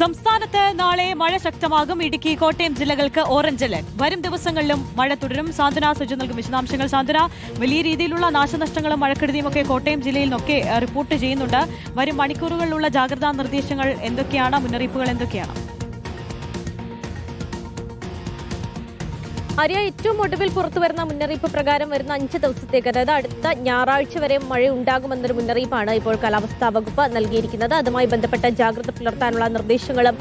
സംസ്ഥാനത്ത് നാളെ മഴ ശക്തമാകും. ഇടുക്കി കോട്ടയം ജില്ലകൾക്ക് ഓറഞ്ച് അലർട്ട് വരും ദിവസങ്ങളിലും മഴ തുടരും. സാന്ത്വന സുജ നൽകും വിശദാംശങ്ങൾ. സാന്ത്വന വലിയ രീതിയിലുള്ള നാശനഷ്ടങ്ങളും മഴക്കെടുതിയും ഒക്കെ കോട്ടയം ജില്ലയിൽ നിന്നൊക്കെ റിപ്പോർട്ട് ചെയ്യുന്നുണ്ട്. വരും മണിക്കൂറുകളിലുള്ള ജാഗ്രതാ നിർദ്ദേശങ്ങൾ എന്തൊക്കെയാണ്? മുന്നറിയിപ്പുകൾ എന്തൊക്കെയാണ്? ആര്യ ഏറ്റവും ഒടുവിൽ പുറത്തു വരുന്ന മുന്നറിയിപ്പ് പ്രകാരം വരുന്ന അഞ്ച് ദിവസത്തേക്ക് അതായത് അടുത്ത ഞായറാഴ്ച വരെ മഴ ഉണ്ടാകുമെന്നൊരു മുന്നറിയിപ്പാണ് ഇപ്പോൾ കാലാവസ്ഥാ വകുപ്പ് നൽകിയിരിക്കുന്നത്. അതുമായി ബന്ധപ്പെട്ട ജാഗ്രത പുലർത്താനുള്ള നിർദ്ദേശങ്ങളും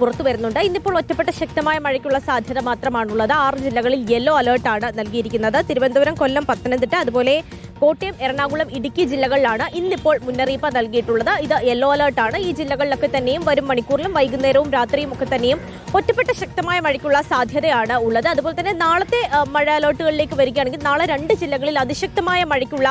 പുറത്തു വരുന്നുണ്ട്. ഇന്നിപ്പോൾ ഒറ്റപ്പെട്ട ശക്തമായ മഴയ്ക്കുള്ള സാധ്യത മാത്രമാണുള്ളത്. ആറ് ജില്ലകളിൽ യെല്ലോ അലേർട്ടാണ് നൽകിയിരിക്കുന്നത്. തിരുവനന്തപുരം കൊല്ലം പത്തനംതിട്ട അതുപോലെ കോട്ടയം എറണാകുളം ഇടുക്കി ജില്ലകളിലാണ് ഇന്നിപ്പോൾ മുന്നറിയിപ്പ് നൽകിയിട്ടുള്ളത്. ഇത് യെല്ലോ അലേർട്ടാണ് ഈ ജില്ലകളിലൊക്കെ തന്നെയും വരും മണിക്കൂറിലും വൈകുന്നേരവും രാത്രിയും ഒക്കെ തന്നെയും ഒറ്റപ്പെട്ട ശക്തമായ മഴയ്ക്കുള്ള സാധ്യതയാണ് ഉള്ളത്. അതുപോലെ തന്നെ നാളത്തെ മഴ അലേർട്ടുകളിലേക്ക് വരികയാണെങ്കിൽ നാളെ രണ്ട് ജില്ലകളിൽ അതിശക്തമായ മഴയ്ക്കുള്ള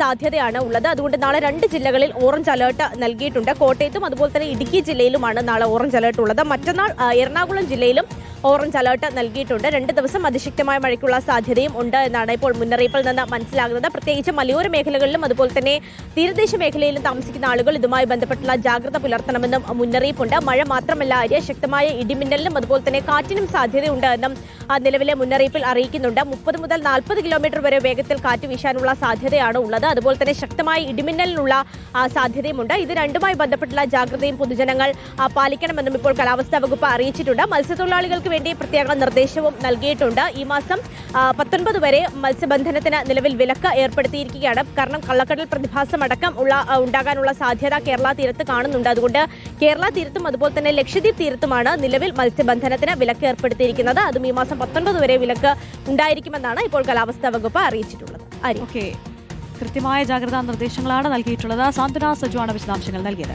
സാധ്യതയാണ് ഉള്ളത്. അതുകൊണ്ട് നാളെ രണ്ട് ജില്ലകളിൽ ഓറഞ്ച് അലേർട്ട് നൽകിയിട്ടുണ്ട്. കോട്ടയത്തും അതുപോലെ തന്നെ ഇടുക്കി ജില്ലയിലുമാണ് നാളെ ഓറഞ്ച് അലേർട്ട് ഉള്ളത്. മറ്റന്നാൾ എറണാകുളം ജില്ലയിലും ഓറഞ്ച് അലേർട്ട് നൽകിയിട്ടുണ്ട്. രണ്ട് ദിവസം അതിശക്തമായ മഴയ്ക്കുള്ള സാധ്യതയും ഉണ്ട് എന്നാണ് ഇപ്പോൾ മുന്നറിയിപ്പിൽ നിന്ന് മനസ്സിലാകുന്നത്. പ്രത്യേകിച്ച് മലയോര മേഖലകളിലും അതുപോലെ തന്നെ തീരദേശ മേഖലയിലും താമസിക്കുന്ന ആളുകൾ ഇതുമായി ബന്ധപ്പെട്ടുള്ള ജാഗ്രത പുലർത്തണമെന്നും മുന്നറിയിപ്പുണ്ട്. മഴ മാത്രമല്ല അരിയ ശക്തമായ ഇടിമിന്നലിനും അതുപോലെ തന്നെ കാറ്റിനും സാധ്യതയുണ്ട് എന്നും നിലവിലെ മുന്നറിയിപ്പിൽ അറിയിക്കുന്നുണ്ട്. മുപ്പത് മുതൽ നാൽപ്പത് കിലോമീറ്റർ വരെ വേഗത്തിൽ കാറ്റ് വീശാനുള്ള സാധ്യതയാണ് ഉള്ളത്. അതുപോലെ തന്നെ ശക്തമായ ഇടിമിന്നലിനുള്ള സാധ്യതയുമുണ്ട്. ഇത് രണ്ടുമായി ബന്ധപ്പെട്ടുള്ള ജാഗ്രതയും പൊതുജനങ്ങൾ പാലിക്കണമെന്നും ഇപ്പോൾ കാലാവസ്ഥാ വകുപ്പ് അറിയിച്ചിട്ടുണ്ട്. മത്സ്യത്തൊഴിലാളികൾക്ക് വേണ്ടി പ്രത്യേക നിർദ്ദേശവും നൽകിയിട്ടുണ്ട്. ഈ മാസം പത്തൊൻപത് വരെ മത്സ്യബന്ധനത്തിന് നിലവിൽ വിലക്ക് ഏർപ്പെടുത്തിയിരിക്കുകയാണ്. കാരണം കള്ളക്കടൽ പ്രതിഭാസം അടക്കം ഉള്ള ഉണ്ടാകാനുള്ള സാധ്യത കേരള തീരത്ത് കാണുന്നുണ്ട്. അതുകൊണ്ട് കേരള തീരത്തും അതുപോലെ തന്നെ ലക്ഷദ്വീപ് തീരത്തുമാണ് നിലവിൽ മത്സ്യബന്ധനത്തിന് വിലക്ക് ഏർപ്പെടുത്തിയിരിക്കുന്നത്. അതും ഈ മാസം പത്തൊൻപത് വരെ വിലക്ക് ഉണ്ടായിരിക്കുമെന്നാണ് ഇപ്പോൾ കാലാവസ്ഥാ വകുപ്പ് അറിയിച്ചിട്ടുള്ളത്. കൃത്യമായ ജാഗ്രതാ നിർദ്ദേശങ്ങളാണ് നൽകിയിട്ടുള്ളത്. സാന്ത്വന സജുവാണ് വിശദാംശങ്ങൾ നൽകിയത്.